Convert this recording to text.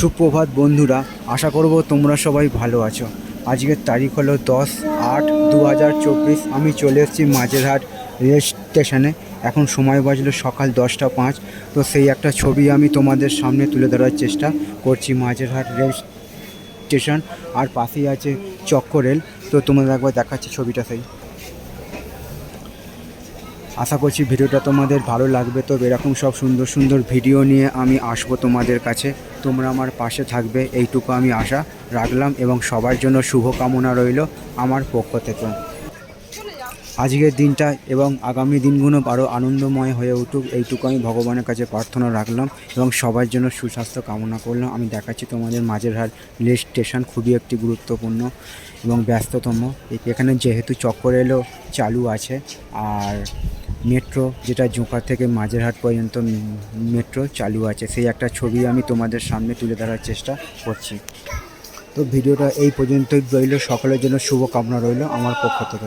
সুপ্রভাত বন্ধুরা, আশা করব তোমরা সবাই ভালো আছো। আজকের তারিখ হলো দশ আট দু হাজার চব্বিশ। আমি চলে এসেছি মাঝেরহাট রেল স্টেশনে। এখন সময় বাজলো সকাল দশটা পাঁচ। তো সেই একটা ছবি আমি তোমাদের সামনে তুলে ধরার চেষ্টা করছি মাঝেরহাট রেল স্টেশন। আর পাশেই আছে চক্র রেল। তো তোমাদের একবার দেখাচ্ছি ছবিটা সেই। আশা করছি ভিডিওটা তোমাদের ভালো লাগবে। তো এরকম সব সুন্দর সুন্দর ভিডিও নিয়ে আমি আসব তোমাদের কাছে। তোমরা আমার পাশে থাকবে, এইটুকু আমি আশা রাখলাম এবং সবার জন্য শুভকামনা রইল আমার পক্ষ থেকে। আজকের দিনটা এবং আগামী দিনগুলো আরও আনন্দময় হয়ে উঠুক, এইটুকু আমি ভগবানের কাছে প্রার্থনা রাখলাম এবং সবার জন্য সুস্বাস্থ্য কামনা করলাম। আমি দেখাচ্ছি তোমাদের মাঝের হার রেল স্টেশন, খুবই একটি গুরুত্বপূর্ণ এবং ব্যস্ততম। এখানে যেহেতু চক্কর এলো, চালু আছে আর মেট্রো যেটা জোঁকা থেকে মাঝেরহাট পর্যন্ত মেট্রো চালু আছে, সেই একটা ছবি আমি তোমাদের সামনে তুলে ধরার চেষ্টা করছি। তো ভিডিওটা এই পর্যন্তই রইল। সকলের জন্য শুভকামনা রইল আমার পক্ষ থেকে।